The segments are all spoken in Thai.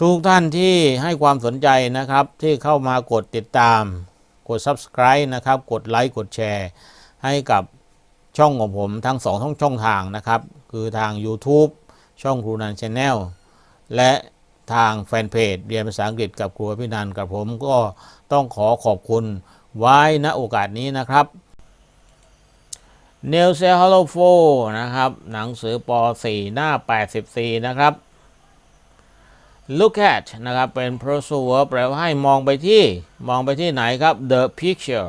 ทุกท่านที่ให้ความสนใจนะครับที่เข้ามากดติดตาม กด subscribe นะครับ กดไลค์กดแชร์ให้กับช่องของผมทั้งสองช่องช่องทางนะครับ คือทาง YouTube ช่องครูนันช n แนลและทางแฟนเพจเรียนภาษาอังกฤษกับครูพี่นันกับผมก็ต้องขอขอบคุณไว้ณโอกาสนี้นะครับ n e w s e Hello 4นะครับ หนังสือป .4 หน้า 84 นะครับ look at นะครับ เป็น phrasal verb แปลว่าให้มองไปที่ มองไปที่ไหนครับ the picture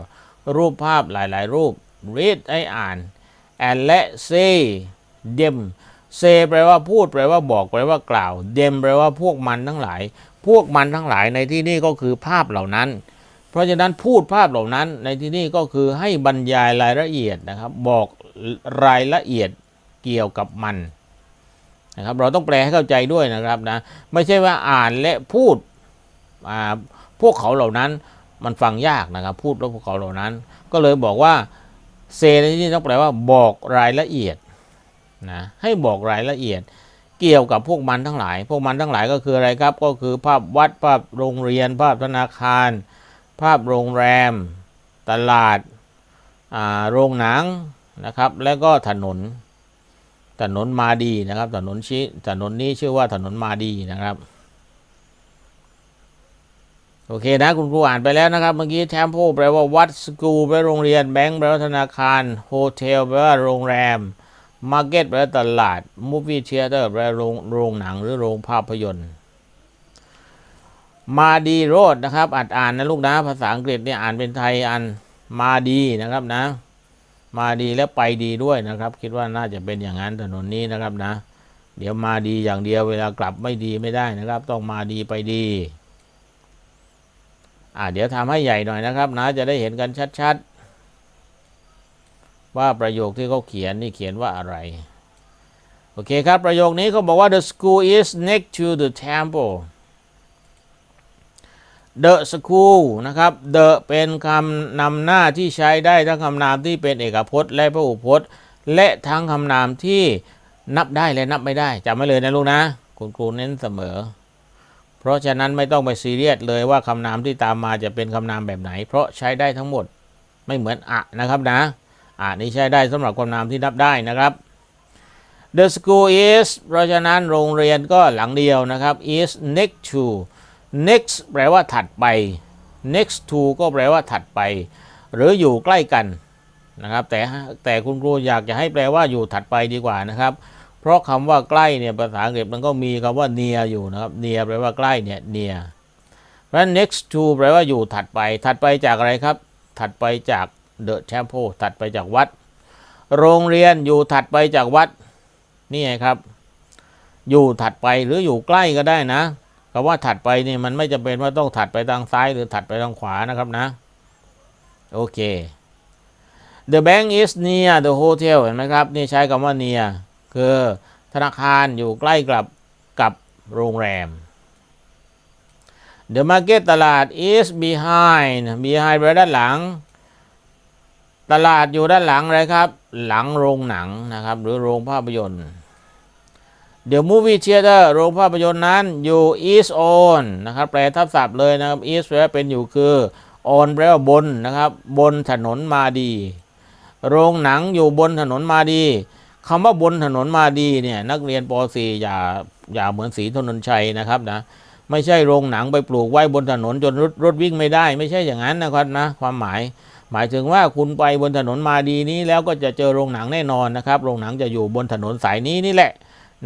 รูปภาพหลาย ๆ รูป read ให้อ่าน and และ say them say แปลว่าพูด แปลว่าบอกแปลว่ากล่าว them แปลว่าพวกมันทั้งหลาย พวกมันทั้งหลายในที่นี้ก็คือภาพเหล่านั้น เพราะฉะนั้นพูดภาพเหล่านั้นในที่นี้ก็คือให้บรรยายรายละเอียดนะครับ บอกรายละเอียดเกี่ยวกับมัน นะครับเราต้องแปลให้เข้าใจด้วยนะครับนะไม่ใช่ว่าอ่านและพูดพวกเขาเหล่านั้นมันฟังยากนะครับ พูดแล้วพวกเขาเหล่านั้น ก็เลยบอกว่าเซในที่นี้ต้องแปลว่าบอกรายละเอียดนะให้บอกรายละเอียดเกี่ยวกับพวกมันทั้งหลาย พวกมันทั้งหลายก็คืออะไรครับ ก็คือภาพวัดภาพโรงเรียน ภาพธนาคาร ภาพโรงแรม ตลาด โรงหนังนะครับ แล้วก็ถนน ถนนมาดีนะครับ ถนนชี้ถนนนี้ชื่อว่าถนนมาดีนะครับ โอเคนะคุณครูอ่านไปแล้วนะครับ เมื่อกี้แทมโพแปลว่าวัดสกูลแปลว่าโรงเรียนแบงก์แปลว่าธนาคารโฮเทลแปลว่าโรงแรมมาร์เก็ตแปลว่าตลาดมูฟวี่เทเตอร์แปลว่าโรงโรงหนังหรือโรงภาพยนตร์มาดีโรดนะครับอ่านอ่านนะลูกนะภาษาอังกฤษเนี่ยอ่านเป็นไทยอ่านมาดีนะครับนะ มาดีและไปดีด้วยนะครับ คิดว่าน่าจะเป็นอย่างนั้นถนนนี้นะครับนะ เดี๋ยวมาดีอย่างเดียวเวลากลับไม่ดีไม่ได้นะครับ ต้องมาดีไปดี อ่าเดี๋ยวทำให้ใหญ่หน่อยนะครับนะจะได้เห็นกันชัดๆ ว่าประโยคที่เขาเขียนนี่เขียนว่าอะไรโอเคครับ ประโยคนี้เขาบอกว่า the school is next to the temple the school นะครับ the เป็นคำนำหน้าที่ใช้ได้ทั้งคำนามที่เป็นเอกพจน์ และพหูพจน์ และทั้งคำนามที่นับได้และนับไม่ได้จำไว้เลยนะลูกนะ คุณครูเน้นเสมอ เพราะฉะนั้นไม่ต้องไปซีเรียสเลยว่าคำนามที่ตามมาจะเป็นคำนามแบบไหน เพราะใช้ได้ทั้งหมดไม่เหมือนอะนะครับนะอะนี่ใช้ได้สำหรับคำนามที่นับได้นะครับ the school is เพราะฉะนั้นโรงเรียนก็หลังเดียวนะครับ is next to next แปลว่าถัดไป next to ก็แปลว่าถัดไป หรืออยู่ใกล้กันนะครับ แต่แต่คุณครูอยากจะให้แปลว่าอยู่ถัดไปดีกว่านะครับ เพราะคำว่าใกล้เนี่ยภาษาอังกฤษมันก็มีคำว่า near อยู่นะครับ near แปลว่าใกล้เนี่ย near เพราะนั้น next to แปลว่าอยู่ถัดไป ถัดไปจากอะไรครับ ถัดไปจาก the temple ถัดไปจากวัด โรงเรียนอยู่ถัดไปจากวัดนี่ไงครับ อยู่ถัดไปหรืออยู่ใกล้ก็ได้นะ คำว่าถัดไปนี่มันไม่จำเป็นว่าต้องถัดไปทางซ้ายหรือถัดไปทางขวานะครับนะ โอเค The bank is near the hotel เห็นไหมครับ นี่ใช้คำว่า near คือธนาคารอยู่ใกล้กับกับโรงแรม The market ตลาด is behind behind แปลว่ด้านหลัง ตลาดอยู่ด้านหลังอะไรครับ หลังโรงหนังนะครับ หรือโรงภาพยนตร์ The movie theater โรงภาพยนตร์นั้นอยู่ is on นะครับแปลทับศัพท์เลยนะครับ is แปลว่าเป็นอยู่คือ on แปลว่าบนนะครับ บนถนนมาดี โรงหนังอยู่บนถนนมาดีคำว่าบนถนนมาดีเนี่ยนักเรียนป .4 อย่าอย่าเหมือนสีถนนชัยนะครับนะไม่ใช่โรงหนังไปปลูกไว้บนถนนจนรถรถวิ่งไม่ได้ ไม่ใช่อย่างนั้นนะครับนะความหมาย หมายถึงว่าคุณไปบนถนนมาดีนี้แล้วก็จะเจอโรงหนังแน่นอนนะครับ โรงหนังจะอยู่บนถนนสายนี้นี่แหละ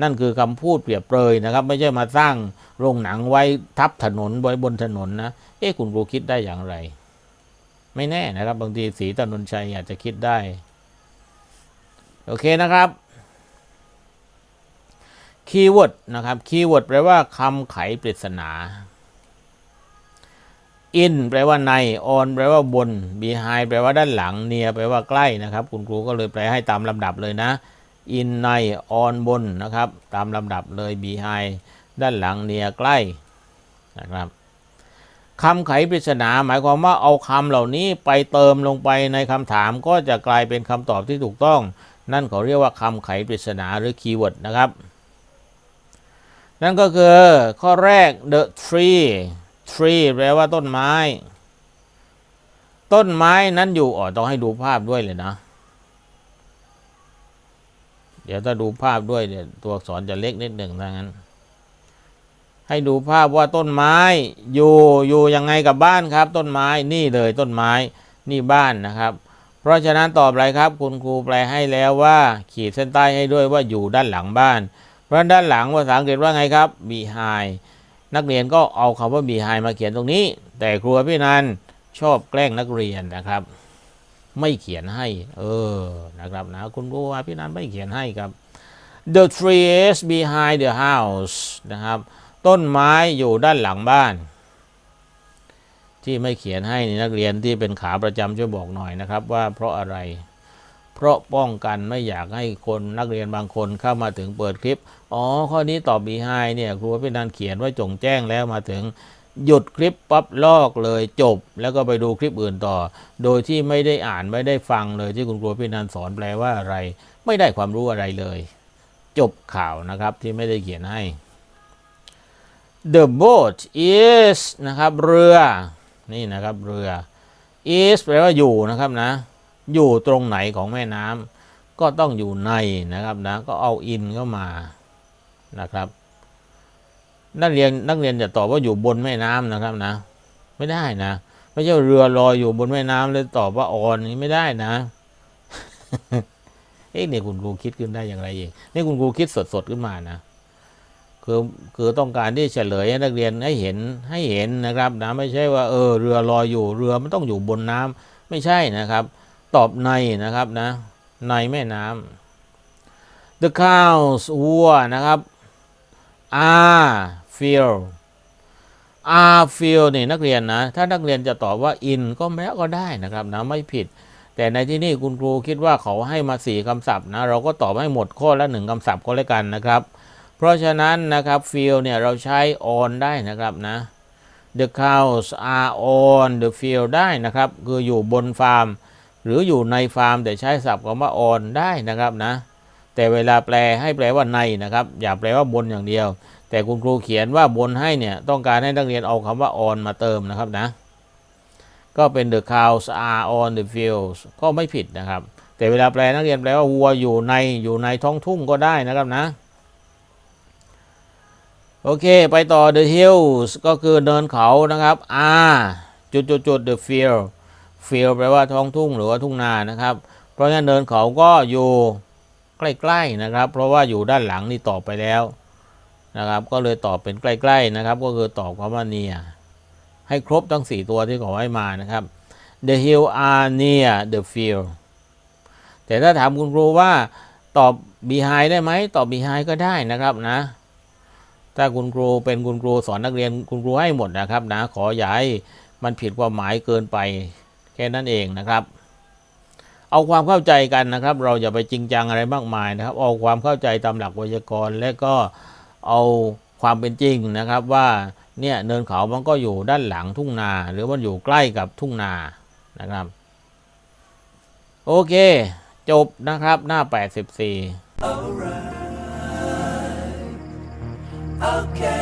นั่นคือคำพูดเปรียบเปรยนะครับ ไม่ใช่มาสร้างโรงหนังไว้ทับถนนไว้บนถนนนะเอ๊ะคุณครูคิดได้อย่างไร ไม่แน่นะครับ บางทีสีถนนชัยอาจจะคิดได้ โอเคนะครับคีย์เวิร์ดนะครับคีย์เวิร์ดแปลว่าคำไขปริศนา in แปลว่าใน on แปลว่าบน behind แปลว่าด้านหลัง near แปลว่าใกล้นะครับ คุณครูก็เลยแปลให้ตามลำดับเลยนะ in ใน on บนนะครับ ตามลำดับเลย behind ด้านหลัง near ใกล้นะครับคำไขปริศนาหมายความว่าเอาคำเหล่านี้ไปเติมลงไปในคำถามก็จะกลายเป็นคำตอบที่ถูกต้อง นั่นเขาเรียกว่าคำไขปริศนาหรือคีย์เวิร์ดนะครับ นั่นก็คือข้อแรก the tree tree แปลว่าต้นไม้ ต้นไม้นั้นอยู่อ๋อต้องให้ดูภาพด้วยเลยนะ ดี๋ยวถ้าดูภาพด้วยเนี่ยตัวอักษรจะเล็กนิดหนึ่งถ้างั้น ให้ดูภาพว่าต้นไม้อยู่อยู่ยังไงกับบ้านครับ ต้นไม้นี่เลยต้นไม้นี่บ้านนะครับ เพราะฉะนั้นตอบอะไรครับ คุณครูแปลให้แล้วว่า ขีดเส้นใต้ให้ด้วยว่าอยู่ด้านหลังบ้าน เพราะด้านหลังภาษาอังกฤษว่าไงครับ behind นักเรียนก็เอาคำว่า behind มาเขียนตรงนี้ แต่ครูพี่นันชอบแกล้งนักเรียนนะครับ ไม่เขียนให้ เออ นะครับนะ คุณครูพี่นันไม่เขียนให้ครับ the tree is behind the house นะครับ ต้นไม้อยู่ด้านหลังบ้าน ที่ไม่เขียนให้น,นักเรียนที่เป็นขาประจำช่วยบอกหน่อยนะครับ ว่าเพราะอะไร เพราะป้องกันไม่อยากให้คนนักเรียนบางคนเข้ามาถึงเปิดคลิป อ๋อ ข้อนี้ตอบ behind เนี่ยครูพี่นันเขียนไว้จงแจ้งแล้วมาถึง หยุดคลิปปั๊บลอกเลยจบ แล้วก็ไปดูคลิปอื่นต่อ โดยที่ไม่ได้อ่านไม่ได้ฟังเลยที่คุณครูพี่นันสอนแปลว่าอะไร ไม่ได้ความรู้อะไรเลย จบข่าวนะครับที่ไม่ได้เขียนให้ The boat is นะครับเรือนี่นะครับเรือ is แปลว่าอยู่นะครับนะ อยู่ตรงไหนของแม่น้ำก็ต้องอยู่ในนะครับนะก็เอา in เข้ามานะครับ นักเรียนนักเรียนจะตอบว่าอยู่บนแม่น้ำนะครับนะ ไม่ได้นะไม่ใช่เรือลอยอยู่บนแม่น้ำเลยตอบว่าออนนี่ไม่ได้นะเอ๊ะเนี่ยคุณครูคิดขึ้นได้อย่างไรเองนี่คุณครูคิดสดๆขึ้นมานะคือคือต้องการที่เฉลยให้นักเรียนให้เห็นให้เห็นนะครับนะไม่ใช่ว่าเออเรือลอยอยู่เรือมันต้องอยู่บนน้ำไม่ใช่นะครับ ตอบในนะครับนะ ในแม่น้ำ the cows วัวนะครับ are feel are feel นี่นักเรียนนะ ถ้านักเรียนจะตอบว่า in ก็แม้ก็ได้นะครับนะไม่ผิด แต่ในที่นี่คุณครูคิดว่าเขาให้มาสี่คำศัพท์นะ เราก็ตอบให้หมดข้อละหนึ่งคำศัพท์ก็แล้วกันนะครับ เพราะฉะนั้นนะครับ feel เนี่ยเราใช้ on ได้นะครับนะ the cows are on the field ได้นะครับ คืออยู่บนฟาร์ม หรืออยู่ในฟาร์ม แต่ใช้ศัพท์คำว่า on ได้นะครับนะ แต่เวลาแปลให้แปลว่าในนะครับ อย่าแปลว่าบนอย่างเดียว แต่คุณครูเขียนว่าบนให้เนี่ยต้องการให้นักเรียนเอาคำว่า on มาเติมนะครับนะ ก็เป็น the cows are on the fields ก็ไม่ผิดนะครับ แต่เวลาแปลนักเรียนแปลว่าวัวอยู่ในอยู่ในท้องทุ่งก็ได้นะครับนะ โอเค ไปต่อ the hills ก็คือเนินเขานะครับ are จุดจุดจุด the field field แปลว่าท้องทุ่งหรือว่าทุ่งนานะครับ เพราะงั้นเนินเขาก็อยู่ใกล้ๆนะครับ เพราะว่าอยู่ด้านหลังนี่ตอบไปแล้ว นะครับ ก็เลยตอบเป็นใกล้ ๆนะครับ ก็คือตอบคำว่า near ให้ครบทั้ง 4 ตัวที่ขอให้มานะครับ the hill are near the field แต่ถ้าถามคุณครูว่าตอบ behind ได้ไหมตอบ behind ก็ได้นะครับนะ ถ้าคุณครูเป็นคุณครูสอนนักเรียนคุณครูให้หมดนะครับนะขออย่าให้มันผิดความหมายเกินไปแค่นั้นเองนะครับ เอาความเข้าใจกันนะครับ เราอย่าไปจริงจังอะไรมากมายนะครับ เอาความเข้าใจตามหลักไวยากรณ์และก็ เอาความเป็นจริงนะครับว่าเนี่ยเนินเขามันก็อยู่ด้านหลังทุ่งนา หรือมันอยู่ใกล้กับทุ่งนานะครับ โอเค จบนะครับหน้า 84 Okay.